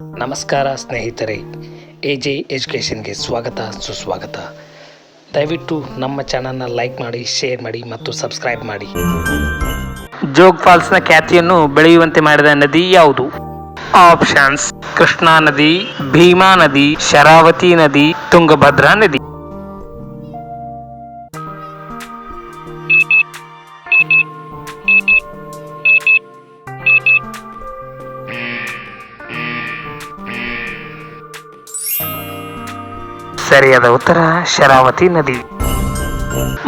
ನಮಸ್ಕಾರ ಸ್ನೇಹಿತರೆ A J ಎಜುಕೇಷನ್ಗೆ ಸ್ವಾಗತ, ಸುಸ್ವಾಗತ. ದಯವಿಟ್ಟು ನಮ್ಮ ಚಾನಲ್ನ ಲೈಕ್ ಮಾಡಿ, ಶೇರ್ ಮಾಡಿ ಮತ್ತು ಸಬ್ಸ್ಕ್ರೈಬ್ ಮಾಡಿ. ಜೋಗ್ ಫಾಲ್ಸ್ನ ಖ್ಯಾತಿಯನ್ನು ಬೆಳೆಯುವಂತೆ ಮಾಡಿದ ನದಿ ಯಾವುದು? ಆಪ್ಷನ್ಸ್, ಕೃಷ್ಣಾ ನದಿ, ಭೀಮಾ ನದಿ, ಶರಾವತಿ ನದಿ, ತುಂಗಭದ್ರಾ ನದಿ. ಸರಿಯಾದ ಉತ್ತರ ಶರಾವತಿ ನದಿ.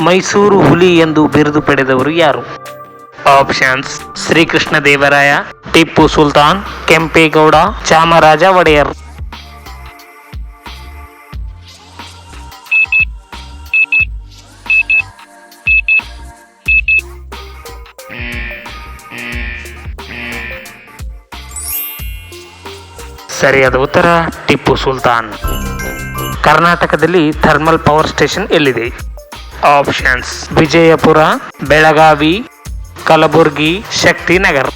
ಮೈಸೂರು ಹುಲಿ ಎಂದು ಬಿರುದು ಪಡೆದವರು ಯಾರು? ಆಪ್ಷನ್ಸ್, ಶ್ರೀಕೃಷ್ಣ ದೇವರಾಯ, ಟಿಪ್ಪು ಸುಲ್ತಾನ್, ಕೆಂಪೇಗೌಡ, ಚಾಮರಾಜ ಒಡೆಯರ್. ಸರಿಯಾದ ಉತ್ತರ ಟಿಪ್ಪು ಸುಲ್ತಾನ್. ಕರ್ನಾಟಕದಲ್ಲಿ ಥರ್ಮಲ್ ಪವರ್ ಸ್ಟೇಷನ್ ಎಲ್ಲಿದೆ? ಆಪ್ಷನ್ಸ್ ವಿಜಯಪುರ ಬೆಳಗಾವಿ ಕಲಬುರ್ಗಿ ಶಕ್ತಿನಗರ್.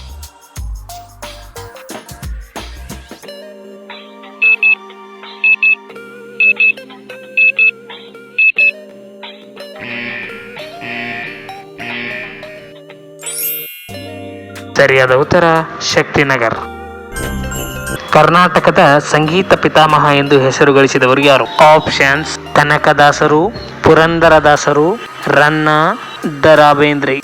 ಸರಿಯಾದ ಉತ್ತರ ಶಕ್ತಿನಗರ್. ಕರ್ನಾಟಕದ ಸಂಗೀತ ಪಿತಾಮಹ ಎಂದು ಹೆಸರು ಗಳಿಸಿದವರು ಯಾರು? ಆಪ್ಷನ್ಸ್ ಕನಕದಾಸರು ಪುರಂದರದಾಸರು ರನ್ನ ದ ರಾ ಬೇಂದ್ರೆ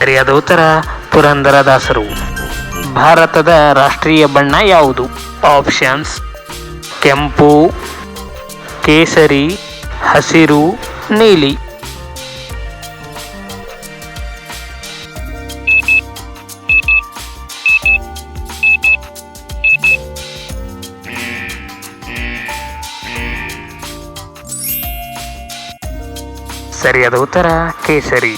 ಸರಿಯಾದ ಉತ್ತರ ಪುರಂದರದಾಸರು ಭಾರತದ ರಾಷ್ಟ್ರೀಯ ಬಣ್ಣ ಯಾವುದು? ಆಪ್ಷನ್ಸ್ ಕೆಂಪು ಕೇಸರಿ ಹಸಿರು ನೀಲಿ. ಸರಿಯಾದ ಉತ್ತರ ಕೇಸರಿ.